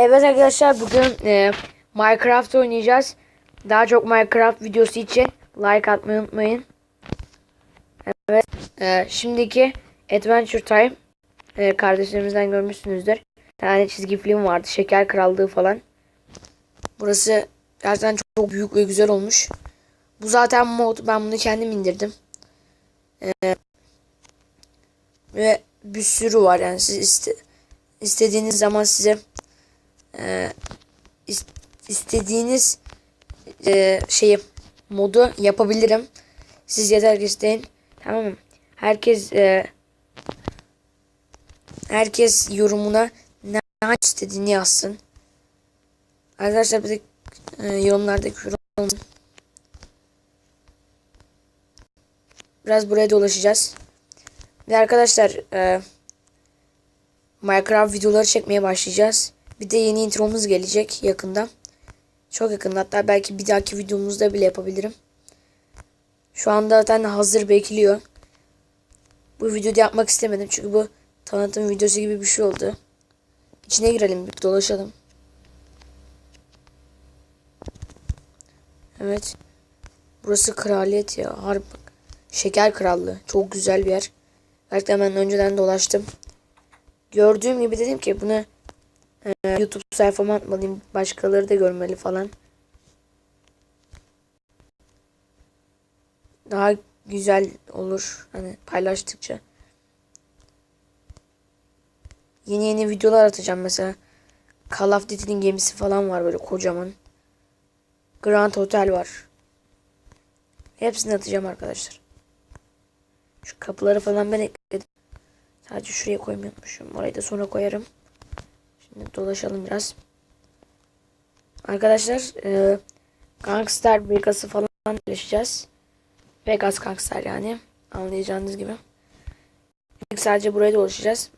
Evet arkadaşlar bugün e, Minecraft oynayacağız. Daha çok Minecraft videosu için like atmayı unutmayın. Evet. E, şimdiki Adventure Time e, kardeşlerimizden görmüşsünüzdür. Bir tane çizgi film vardı. Şeker Krallığı falan. Burası gerçekten çok, çok büyük ve güzel olmuş. Bu zaten mod. Ben bunu kendim indirdim. E, ve bir sürü var yani siz iste, istediğiniz zaman size e, is- istediğiniz e, şeyi modu yapabilirim. Siz yeter ki isteyin. Tamam mı? Herkes e, herkes yorumuna ne istediğini yazsın. Arkadaşlar bir de e, yorumlarda olmasın. Biraz buraya dolaşacağız. Ve arkadaşlar e, Minecraft videoları çekmeye başlayacağız. Bir de yeni intromuz gelecek yakında. Çok yakında hatta belki bir dahaki videomuzda bile yapabilirim. Şu anda zaten hazır bekliyor. Bu videoda yapmak istemedim çünkü bu tanıtım videosu gibi bir şey oldu. İçine girelim bir dolaşalım. Evet. Burası kraliyet ya. Harbi. Şeker krallığı. Çok güzel bir yer. Gerçekten ben önceden dolaştım. Gördüğüm gibi dedim ki bunu e, YouTube sayfama atmalıyım. Başkaları da görmeli falan. Daha güzel olur. Hani paylaştıkça. Yeni yeni videolar atacağım mesela. Call of Duty'nin gemisi falan var böyle kocaman. Grand Hotel var. Hepsini atacağım arkadaşlar. Şu kapıları falan ben ekledim. Sadece şuraya koymayı unutmuşum. Orayı da sonra koyarım. Şimdi dolaşalım biraz. Arkadaşlar e, Gangster Vegas'ı falan paylaşacağız. Vegas Gangster yani. Anlayacağınız gibi. İlk sadece buraya dolaşacağız.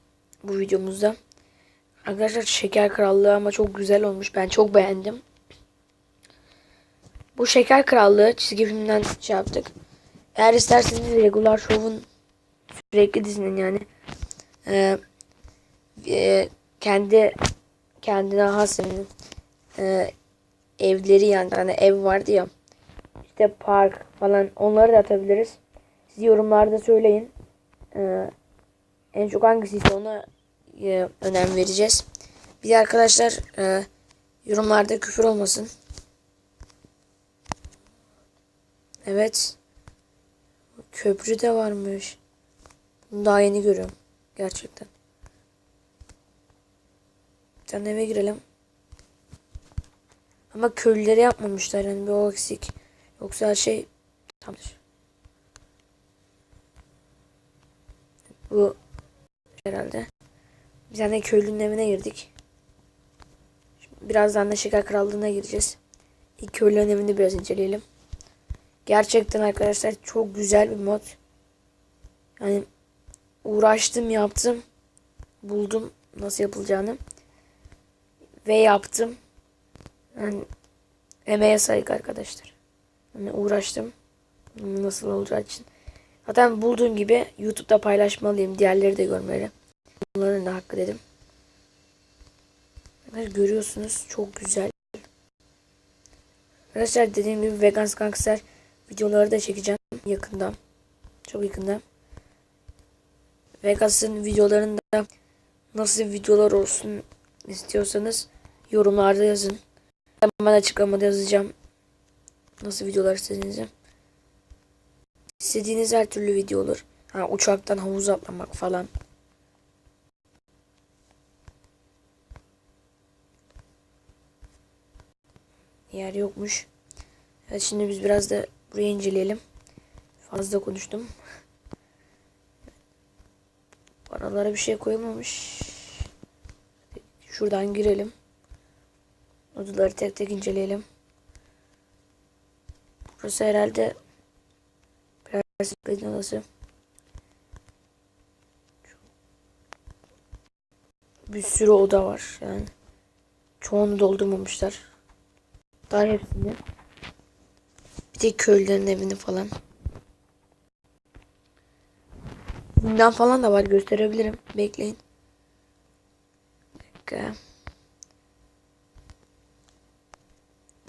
Bu videomuzda. Arkadaşlar Şeker Krallığı ama çok güzel olmuş. Ben çok beğendim. Bu Şeker Krallığı çizgi filmden şey yaptık. Eğer isterseniz Regular Show'un sürekli dizinin yani e, e, kendi kendine has yani, e, evleri yani hani ev vardı ya işte park falan onları da atabiliriz. Siz yorumlarda söyleyin. E, en çok hangisi ise ona e, önem vereceğiz. Bir de arkadaşlar e, yorumlarda küfür olmasın. Evet. Köprü de varmış. Bunu daha yeni görüyorum. Gerçekten. Tane eve girelim. Ama köylüleri yapmamışlar yani bir o eksik. Yoksa her şey tamdır. Bu herhalde. Bir tane köylünün evine girdik. Şimdi birazdan da Şeker Krallığı'na gireceğiz. İlk köylünün evini biraz inceleyelim. Gerçekten arkadaşlar çok güzel bir mod. Yani uğraştım yaptım. Buldum nasıl yapılacağını. Ve yaptım. Yani emeğe saygı arkadaşlar. Yani uğraştım. Nasıl olacağı için. Zaten bulduğum gibi YouTube'da paylaşmalıyım. Diğerleri de görmeli. Bunların da hakkı dedim. Arkadaşlar görüyorsunuz çok güzel. Arkadaşlar dediğim gibi Vegans Gangster videoları da çekeceğim yakında. Çok yakında. Vegas'ın videolarında nasıl videolar olsun istiyorsanız yorumlarda yazın. Ben açıklamada yazacağım. Nasıl videolar istediğinizi. İstediğiniz her türlü video olur. Ha, uçaktan havuz atlamak falan. Yer yokmuş. Evet şimdi biz biraz da burayı inceleyelim. Fazla konuştum. Aralara bir şey koyulmamış. Şuradan girelim. Odaları tek tek inceleyelim. Burası herhalde Prensip odası. Bir sürü oda var yani. Çoğunu doldurmamışlar. Daha hepsini. Bir de köylülerin evini falan. Zindan falan da var gösterebilirim. Bekleyin. Bir.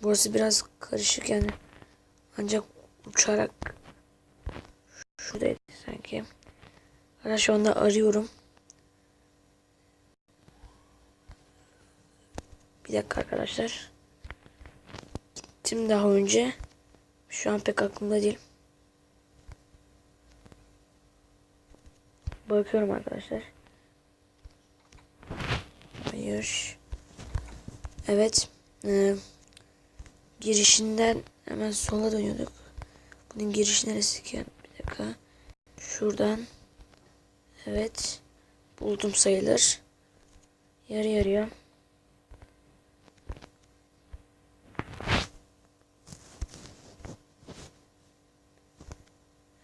Burası biraz karışık yani. Ancak uçarak şuradaydı sanki. Ara şu anda arıyorum. Bir dakika arkadaşlar. Gittim daha önce. Şu an pek aklımda değil. Bakıyorum arkadaşlar. Hayır. Evet. Ee, girişinden hemen sola dönüyorduk. Bunun girişi neresi ki? Bir dakika. Şuradan. Evet. Buldum sayılır. Yarı yarıya.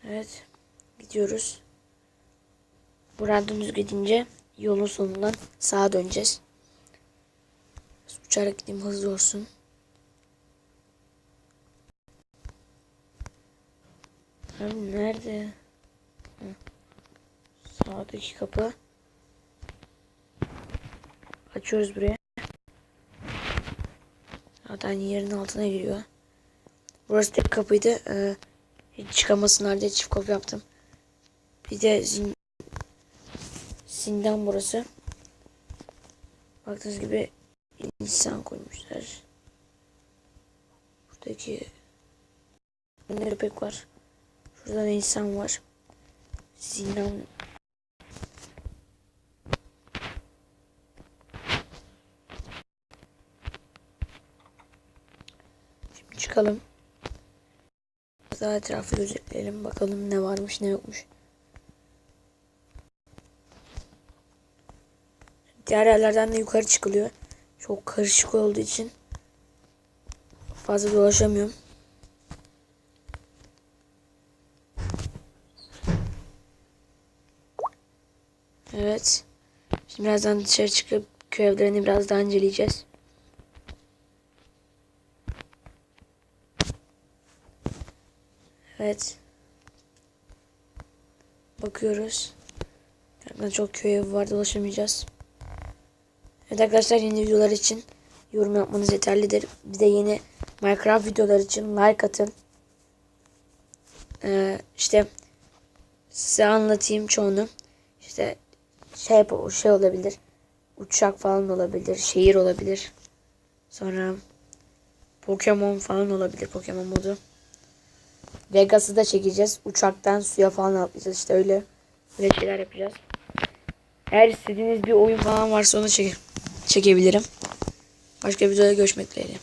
Evet. Gidiyoruz. Buradan dümdüz gidince yolun sonundan sağa döneceğiz. Uçarak gideyim hızlı olsun. Abi nerede? Hı. Sağdaki kapı. Açıyoruz buraya. Zaten yerin altına giriyor. Burası tek kapıydı. Ee, hiç çıkamasınlar diye çift kapı yaptım. Bir de zin zindan burası. Baktığınız gibi insan koymuşlar. Buradaki ne köpek var. Şurada da insan var. Zindan Şimdi çıkalım. Daha etrafı gözetleyelim. Bakalım ne varmış ne yokmuş. Diğer yerlerden de yukarı çıkılıyor. Çok karışık olduğu için fazla dolaşamıyorum. Evet. Şimdi birazdan dışarı çıkıp köy evlerini biraz daha inceleyeceğiz. Evet. Bakıyoruz. Gerçekten çok köy evi var dolaşamayacağız. Evet arkadaşlar yeni videolar için yorum yapmanız yeterlidir. Bir de yeni Minecraft videolar için like atın. Ee, işte size anlatayım çoğunu. İşte şey şey olabilir. Uçak falan olabilir. Şehir olabilir. Sonra Pokemon falan olabilir. Pokemon modu. Vegas'ı da çekeceğiz. Uçaktan suya falan atlayacağız. İşte öyle. Şeyler yapacağız. Eğer istediğiniz bir oyun falan varsa onu çek çekebilirim. Başka videoda görüşmek dileğiyle.